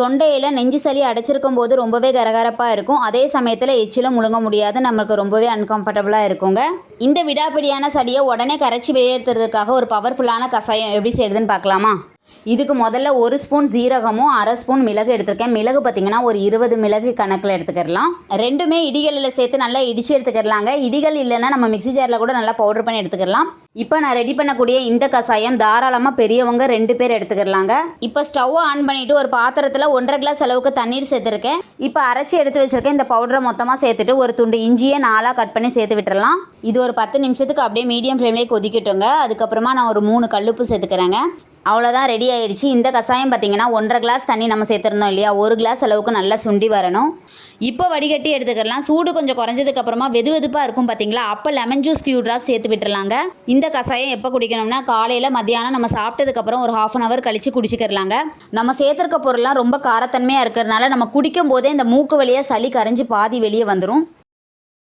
தொண்டையில் நெஞ்சு சளி அடைச்சிருக்கும் போது ரொம்பவே கரகரப்பாக இருக்கும். அதே சமயத்தில் எச்சிலும் முழுங்க முடியாது. நம்மளுக்கு ரொம்பவே அன்கம்ஃபர்டபுளாக இருக்குங்க. இந்த விடாப்பிடியான சளியை உடனே கரைச்சி வெளியேற்றுறதுக்காக ஒரு பவர்ஃபுல்லான கஷாயம் எப்படி செய்யுதுன்னு பார்க்கலாமா? இதுக்கு முதல்ல ஒரு ஸ்பூன் ஜீரகமும் அரை ஸ்பூன் மிளகு எடுத்திருக்கேன். மிளகு பார்த்தீங்கன்னா ஒரு இருபது மிளகு கணக்கில் எடுத்துக்கிடலாம். ரெண்டுமே இடிகளில் சேர்த்து நல்லா இடித்து எடுத்துக்கிடலாங்க. இடிகள் இல்லைன்னா நம்ம மிக்ஸி ஜாரில் கூட நல்லா பவுடர் பண்ணி எடுத்துக்கிடலாம். இப்போ நான் ரெடி பண்ணக்கூடிய இந்த கஷாயம் தாராளமாக பெரியவங்க ரெண்டு பேர் எடுத்துக்கிடலாங்க. இப்போ ஸ்டவ்வை ஆன் பண்ணிவிட்டு ஒரு பாத்திரத்தில் ஒன்றரை கிளாஸ் அளவுக்கு தண்ணீர் சேர்த்துருக்கேன். இப்போ அரைச்சி எடுத்து வச்சிருக்கேன். இந்த பவுடரை மொத்தமாக சேர்த்துட்டு ஒரு துண்டு இஞ்சியை நாலாக கட் பண்ணி சேர்த்து விட்டுறலாம். இது ஒரு பத்து நிமிஷத்துக்கு அப்படியே மீடியம் ஃப்ளேம்லேயே கொதிக்கட்டுங்க. அதுக்கப்புறமா நான் ஒரு மூணு கல்லுப்பு சேர்த்துக்கிறேங்க. அவ்வளோதான் ரெடி ஆயிடுச்சு. இந்த கஷாயம் பார்த்தீங்கன்னா ஒன்றரை கிளாஸ் தண்ணி நம்ம சேர்த்துருந்தோம் இல்லையா? ஒரு கிளாஸ் அளவுக்கு நல்லா சுண்டி வரணும். இப்போ வடிகட்டி எடுத்துக்கலாம். சூடு கொஞ்சம் குறைஞ்சதுக்கப்புறமா வெது வெதுப்பாக இருக்கும் பார்த்தீங்களா அப்போ லெமன் ஜூஸ் ஃபியூ ட்ராப்ஸ் சேர்த்து விட்டுறலாங்க. இந்த கஷாயம் எப்போ குடிக்கணும்னா காலையில் மத்தியானம் நம்ம சாப்பிட்டதுக்கப்புறம் ஒரு ஹாஃப் அன் ஹவர் கழித்து குடிச்சிக்கிறலாங்க நம்ம சேர்த்துருக்க பொருள்லாம் ரொம்ப காரத்தன்மையாக இருக்கிறதுனால நம்ம குடிக்கும் போதே இந்த மூக்கு வழியாக சளி கரைஞ்சி பாதி வெளியே வந்துடும்